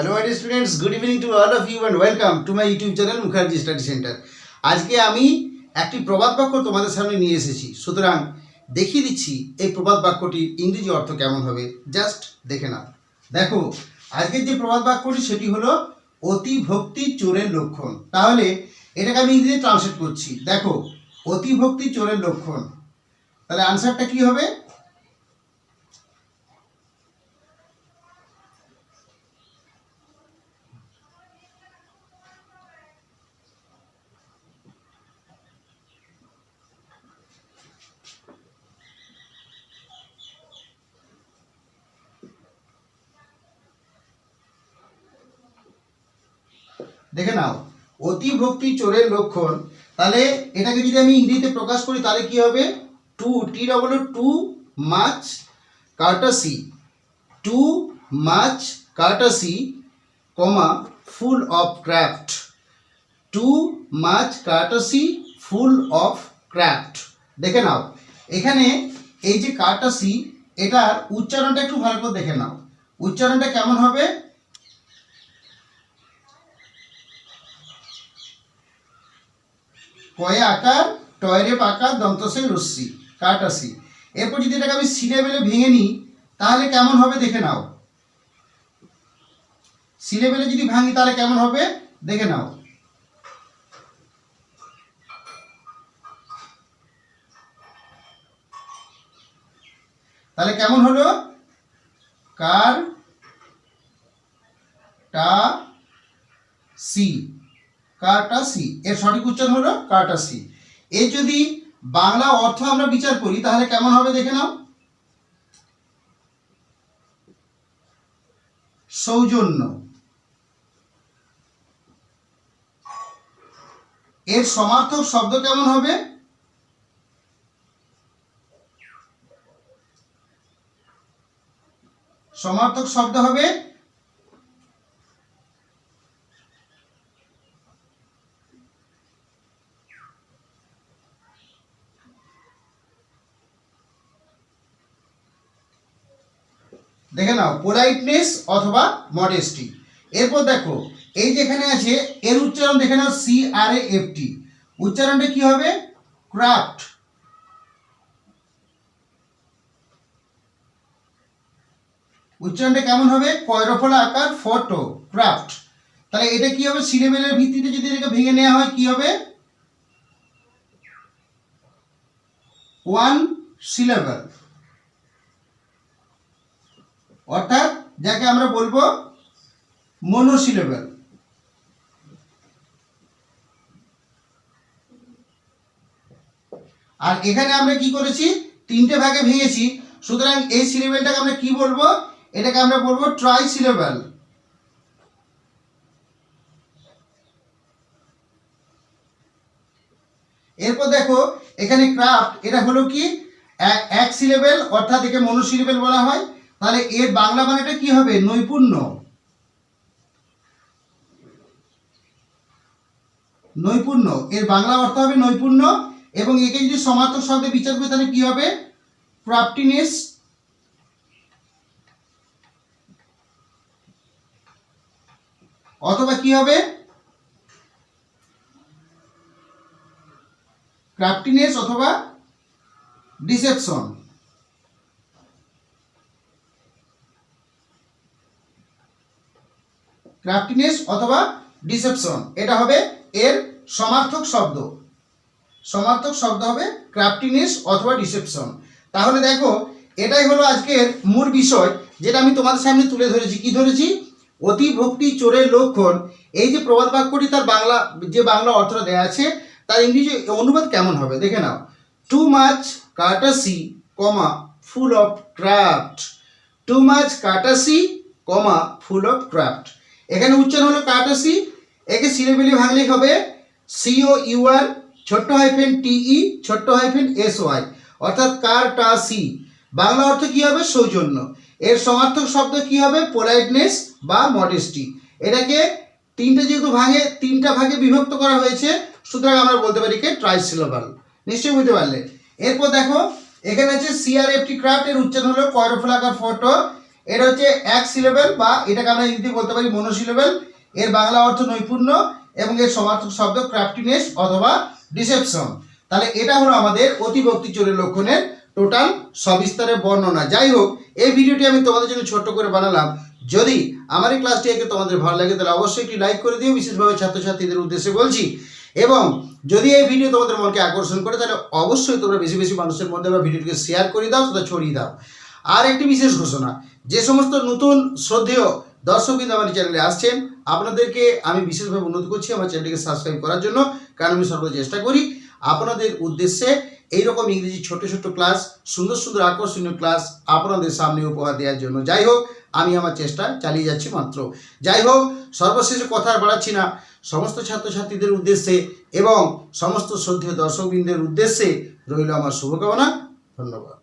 Hello my students good evening to all of you and welcome to my YouTube channel Mukherjee study centre আজকে আমি একটি প্রবাদ বাক্য তোমাদের সামনে নিয়ে এসেছি। সুতরাং দেখিয়ে দিচ্ছি এই প্রবাদ বাক্যটির ইংরেজি অর্থ কেমন হবে। জাস্ট দেখে নাও। দেখো, আজকের যে প্রবাদ বাক্যটি সেটি হলো অতি ভক্তি চোরের লক্ষণ। তাহলে এটাকে আমি ইংরেজি ট্রান্সলেট করছি। দেখো অতি ভক্তি চোরের লক্ষণ। তাহলে আনসারটা কি হবে? দেখে নাও। অতিভক্তি চোরের লক্ষণ। তাহলে এটাকে যদি আমি ইংরেজিতে প্রকাশ করি, তাহলে কি হবে? Too T double too much courtesy too much courtesy comma full of craft too much courtesy full of craft দেখে নাও। এখানে এই যে কার্টাসি এটার উচ্চারণটা একটু ভালো করে দেখে নাও। উচ্চারণটা কেমন হবে? কয়ে আকার টয়রে আকার দন্তসে রশ্মি কাটাসি এরপর যদি এটাকে আমি সি লেভেলে ভেঙে নিই, তাহলে কেমন হবে দেখে নাও। সি লেভেলে যদি ভাঙি, তাহলে কেমন হবে দেখে নাও। তাহলে কেমন হলো? কার, টা, সি। কাটাসি এর সঠিক উচ্চারণ হলো কাটাসি এর যদি বাংলা অর্থ আমরা বিচার করি, তাহলে কেমন হবে দেখে নাও। সৌজন্য। এর সমার্থক শব্দ কেমন হবে? সমার্থক শব্দ হবে দেখে নাও পোলাইটনেস অথবা মডেস্টি এরপর দেখো, এই যেখানে আছে, এর উচ্চারণ দেখে নাও সি আর এফ টি উচ্চারণটা কি হবে? ক্রাফট উচ্চারণটা কেমন হবে? কয়রফলা আকার ফটো ক্রাফট তাহলে এটা কি হবে? সিলেবেলের ভিত্তিতে যদি এটাকে ভেঙে নেওয়া হয়, কি হবে? ওয়ান সিলেবেল অর্থাৎ যাকে আমরা বলব মনোসিলেবেল। আর এখানে আমরা কি করেছি? তিনটে ভাগে ভেঙেছি। সুতরাং এই সিলেবেলটাকে আমরা কি বলব? এটাকে আমরা বলব ট্রাই সিলেবেল এরপর দেখো, এখানে ক্রাফট এটা হলো কি? এক- সিলেবেল, অর্থাৎ একে মনোসিলেবেল বলা হয়। তাহলে এর বাংলা মানেটা কি হবে? নৈপুণ্য। নৈপুণ্য। এর বাংলা অর্থ হবে নৈপুণ্য এবং একে যদি সমার্থক শব্দে বিচার করি তাহলে কি হবে? ক্রাফটিনেস অথবা কি হবে? ক্রাফটিনেস অথবা ডিসেপশন। ক্রাফটিনেস অথবা ডিসেপশন, এটা হবে এর সমার্থক শব্দ। সমার্থক শব্দ হবে ক্রাফটিনেস অথবা ডিসেপশন। তাহলে দেখো, এটাই হলো আজকের মূল বিষয়, যেটা আমি তোমাদের সামনে তুলে ধরেছি। কি ধরেছি? অতি ভক্তি চোরের লক্ষণ। এই যে প্রবাদ বাক্যটি তার বাংলা, যে বাংলা অর্থটা দেওয়া আছে, তার ইংরেজি অনুবাদ কেমন হবে? দেখে নাও। Too much courtesy comma full of craft too much courtesy comma full of craft এখানে উচ্চারণ হলো কাটাসি, একে সিলেবেলি ভাঙলেই হবে সিও ইউআর ছোট্ট হাইফেন টিই ছোট্ট হাইফেন এস ওয়াই অর্থাৎ কার টা সি বাংলা অর্থ কি হবে? সৌজন্য। এর সমার্থক শব্দ কি হবে? পোলাইটনেস বা মডেস্টি এটাকে তিনটে যেহেতু ভাগে, তিনটা ভাগে বিভক্ত করা হয়েছে, সুতরাং আমরা বলতে পারি কে? ট্রাইসিলোবাল নিশ্চয়ই বুঝতে পারলে। এরপর দেখো, এখানে আছে সিআরএফটি ক্রাফট এর উচ্চারণ হলো কয়রফলাকার ফটো এটা হচ্ছে এক সিলেবেল বা এটাকে আমরা ইংরেজি বলতে পারি মনোসিলেবেল এর বাংলা অর্থ নৈপুণ্য এবং এর সমার্থক শব্দ ক্রাফটিনেস অথবা ডিসেপশন তাহলে এটা হলো আমাদের অতিভক্তি চোরের লক্ষণের টোটাল সবিস্তারে বর্ণনা। যাই হোক, এই ভিডিওটি আমি তোমাদের জন্য ছোট্ট করে বানালাম। যদি আমার এই ক্লাসটি একে তোমাদের ভালো লাগে, তাহলে অবশ্যই একটি লাইক করে দিও। বিশেষভাবে ছাত্রছাত্রীদের উদ্দেশ্যে বলছি। এবং যদি এই ভিডিও তোমাদের মনকে আকর্ষণ করে, তাহলে অবশ্যই তোমরা বেশি বেশি মানুষের মধ্যে বা ভিডিওটিকে শেয়ার করে দাও, তথা ছড়িয়ে দাও। আর একটি বিশেষ ঘোষণা যে সমস্ত নতুন শ্রদ্ধেয় দর্শকবৃন্দ আমার চ্যানেলে আসছেন, আপনাদেরকে আমি বিশেষভাবে অনুরোধ করছি আমার চ্যানেলটিকে সাবস্ক্রাইব করার জন্য, কারণ আমি সর্বদা চেষ্টা করি আপনাদের উদ্দেশ্যে এইরকম ইংরেজি ছোট ছোট ক্লাস সুন্দর সুন্দর আকর্ষণীয় ক্লাস আপনাদের সামনে উপহার দেওয়ার জন্য। যাই হোক, আমি আমার চেষ্টা চালিয়ে যাচ্ছি মাত্র। যাই হোক, সর্বশেষে কথা আর বাড়াচ্ছি না। সমস্ত ছাত্রছাত্রীদের উদ্দেশ্যে এবং সমস্ত শ্রদ্ধেয় দর্শকবৃন্দের উদ্দেশ্যে রইল আমার শুভকামনা। ধন্যবাদ।